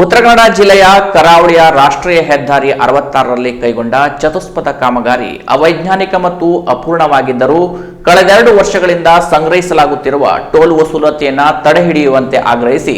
ಉತ್ತರ ಕನ್ನಡ ಜಿಲ್ಲೆಯ ಕರಾವಳಿಯ ರಾಷ್ಟ್ರೀಯ ಹೆದ್ದಾರಿ ಅರವತ್ತಾರರಲ್ಲಿ ಕೈಗೊಂಡ ಚತುಷ್ಪಥ ಕಾಮಗಾರಿ ಅವೈಜ್ಞಾನಿಕ ಮತ್ತು ಅಪೂರ್ಣವಾಗಿದ್ದರೂ ಕಳೆದೆರಡು ವರ್ಷಗಳಿಂದ ಸಂಗ್ರಹಿಸಲಾಗುತ್ತಿರುವ ಟೋಲ್ ವಸೂಲತೆಯನ್ನು ತಡೆಹಿಡಿಯುವಂತೆ ಆಗ್ರಹಿಸಿ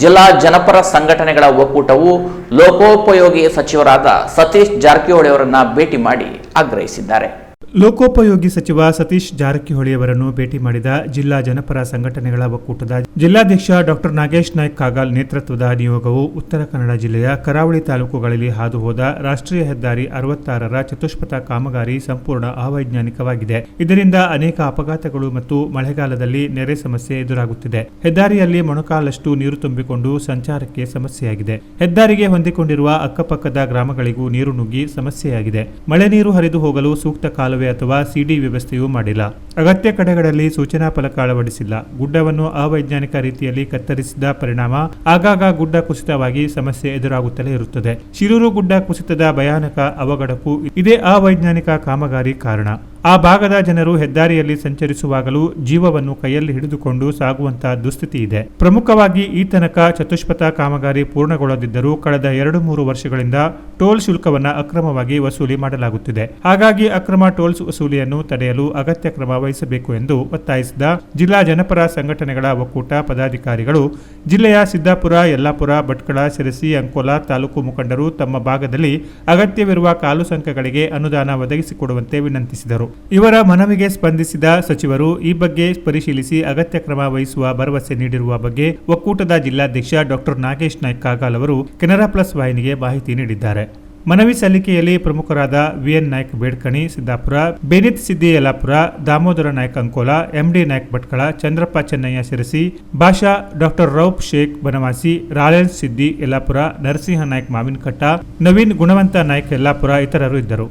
ಜಿಲ್ಲಾ ಜನಪರ ಸಂಘಟನೆಗಳ ಒಕ್ಕೂಟವು ಲೋಕೋಪಯೋಗಿ ಸಚಿವರಾದ ಸತೀಶ್ ಜಾರಕಿಹೊಳಿ ಅವರನ್ನ ಭೇಟಿ ಮಾಡಿ ಆಗ್ರಹಿಸಿದ್ದಾರೆ. ಲೋಕೋಪಯೋಗಿ ಸಚಿವ ಸತೀಶ್ ಜಾರಕಿಹೊಳಿ ಅವರನ್ನು ಭೇಟಿ ಮಾಡಿದ ಜಿಲ್ಲಾ ಜನಪರ ಸಂಘಟನೆಗಳ ಒಕ್ಕೂಟದ ಜಿಲ್ಲಾಧ್ಯಕ್ಷ ಡಾಕ್ಟರ್ ನಾಗೇಶ್ ನಾಯ್ಕ್ ಕಾಗಾಲ್ ನೇತೃತ್ವದ ನಿಯೋಗವು ಉತ್ತರ ಕನ್ನಡ ಜಿಲ್ಲೆಯ ಕರಾವಳಿ ತಾಲೂಕುಗಳಲ್ಲಿ ಹಾದುಹೋದ ರಾಷ್ಟ್ರೀಯ ಹೆದ್ದಾರಿ ಅರವತ್ತಾರರ ಚತುಷ್ಪಥ ಕಾಮಗಾರಿ ಸಂಪೂರ್ಣ ಅವೈಜ್ಞಾನಿಕವಾಗಿದೆ. ಇದರಿಂದ ಅನೇಕ ಅಪಘಾತಗಳು ಮತ್ತು ಮಳೆಗಾಲದಲ್ಲಿ ನೆರೆ ಸಮಸ್ಯೆ ಎದುರಾಗುತ್ತಿದೆ. ಹೆದ್ದಾರಿಯಲ್ಲಿ ಮೊಣಕಾಲಷ್ಟು ನೀರು ತುಂಬಿಕೊಂಡು ಸಂಚಾರಕ್ಕೆ ಸಮಸ್ಯೆಯಾಗಿದೆ. ಹೆದ್ದಾರಿಗೆ ಹೊಂದಿಕೊಂಡಿರುವ ಅಕ್ಕಪಕ್ಕದ ಗ್ರಾಮಗಳಿಗೂ ನೀರು ನುಗ್ಗಿ ಸಮಸ್ಯೆಯಾಗಿದೆ. ಮಳೆ ನೀರು ಹರಿದು ಹೋಗಲು ಸೂಕ್ತ ಕಾಲುವೆ ಅಥವಾ ಸಿಡಿ ವ್ಯವಸ್ಥೆಯೂ ಮಾಡಿಲ್ಲ. ಅಗತ್ಯ ಕಡೆಗಳಲ್ಲಿ ಸೂಚನಾ ಫಲಕ ಅಳವಡಿಸಿಲ್ಲ. ಗುಡ್ಡವನ್ನು ಅವೈಜ್ಞಾನಿಕ ರೀತಿಯಲ್ಲಿ ಕತ್ತರಿಸಿದ ಪರಿಣಾಮ ಆಗಾಗ ಗುಡ್ಡ ಕುಸಿತವಾಗಿ ಸಮಸ್ಯೆ ಎದುರಾಗುತ್ತಲೇ ಇರುತ್ತದೆ. ಶಿರೂರು ಗುಡ್ಡ ಕುಸಿತದ ಭಯಾನಕ ಅವಘಡಕ್ಕೂ ಇದೇ ಅವೈಜ್ಞಾನಿಕ ಕಾಮಗಾರಿ ಕಾರಣ. ಆ ಭಾಗದ ಜನರು ಹೆದ್ದಾರಿಯಲ್ಲಿ ಸಂಚರಿಸುವಾಗಲೂ ಜೀವವನ್ನು ಕೈಯಲ್ಲಿ ಹಿಡಿದುಕೊಂಡು ಸಾಗುವಂತಹ ದುಸ್ಥಿತಿ ಇದೆ. ಪ್ರಮುಖವಾಗಿ ಈ ತನಕ ಚತುಷ್ಪಥ ಕಾಮಗಾರಿ ಪೂರ್ಣಗೊಳ್ಳದಿದ್ದರೂ ಕಳೆದ ಎರಡು ಮೂರು ವರ್ಷಗಳಿಂದ ಟೋಲ್ ಶುಲ್ಕವನ್ನು ಅಕ್ರಮವಾಗಿ ವಸೂಲಿ ಮಾಡಲಾಗುತ್ತಿದೆ. ಹಾಗಾಗಿ ಅಕ್ರಮ ಟೋಲ್ಸ್ ವಸೂಲಿಯನ್ನು ತಡೆಯಲು ಅಗತ್ಯ ಕ್ರಮ ವಹಿಸಬೇಕು ಎಂದು ಒತ್ತಾಯಿಸಿದ ಜಿಲ್ಲಾ ಜನಪರ ಸಂಘಟನೆಗಳ ಒಕ್ಕೂಟ ಪದಾಧಿಕಾರಿಗಳು ಜಿಲ್ಲೆಯ ಸಿದ್ದಾಪುರ, ಯಲ್ಲಾಪುರ, ಭಟ್ಕಳ ಸಿರಸಿ ಅಂಕೋಲಾ ತಾಲೂಕು ಮುಖಂಡರು ತಮ್ಮ ಭಾಗದಲ್ಲಿ ಅಗತ್ಯವಿರುವ ಕಾಲು ಸಂಖ್ಯೆಗಳಿಗೆ ಅನುದಾನ ಒದಗಿಸಿಕೊಡುವಂತೆ ವಿನಂತಿಸಿದರು. ಇವರ ಮನವಿಗೆ ಸ್ಪಂದಿಸಿದ ಸಚಿವರು ಈ ಬಗ್ಗೆ ಪರಿಶೀಲಿಸಿ ಅಗತ್ಯ ಕ್ರಮ ವಹಿಸುವ ಭರವಸೆ ನೀಡಿರುವ ಬಗ್ಗೆ ಒಕ್ಕೂಟದ ಜಿಲ್ಲಾಧ್ಯಕ್ಷ ಡಾಕ್ಟರ್ ನಾಗೇಶ್ ನಾಯ್ಕ್ ಕಾಗಾಲ್ ಅವರು ಕೆನರಾ ಪ್ಲಸ್ ವಾಹಿನಿಗೆ ಮಾಹಿತಿ ನೀಡಿದ್ದಾರೆ. ಮನವಿ ಸಲ್ಲಿಕೆಯಲ್ಲಿ ಪ್ರಮುಖರಾದ VN Naik Bedkani, Siddapur, Benit Siddi Yellapur Damodara Naik Ankola, MD Naik Bhatkal, Chandrappa Chennaiah Sirsi, Basha doctor Rauf Shaikh Banavasi Rollins Siddi Yellapur, Narasimha Naik Mavinakatte, Naveen ಗುಣವಂತ ನಾಯ್ಕ ಯಲ್ಲಾಪುರ ಇತರರು ಇದ್ದರು.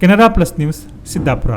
Canara plus news Siddapur.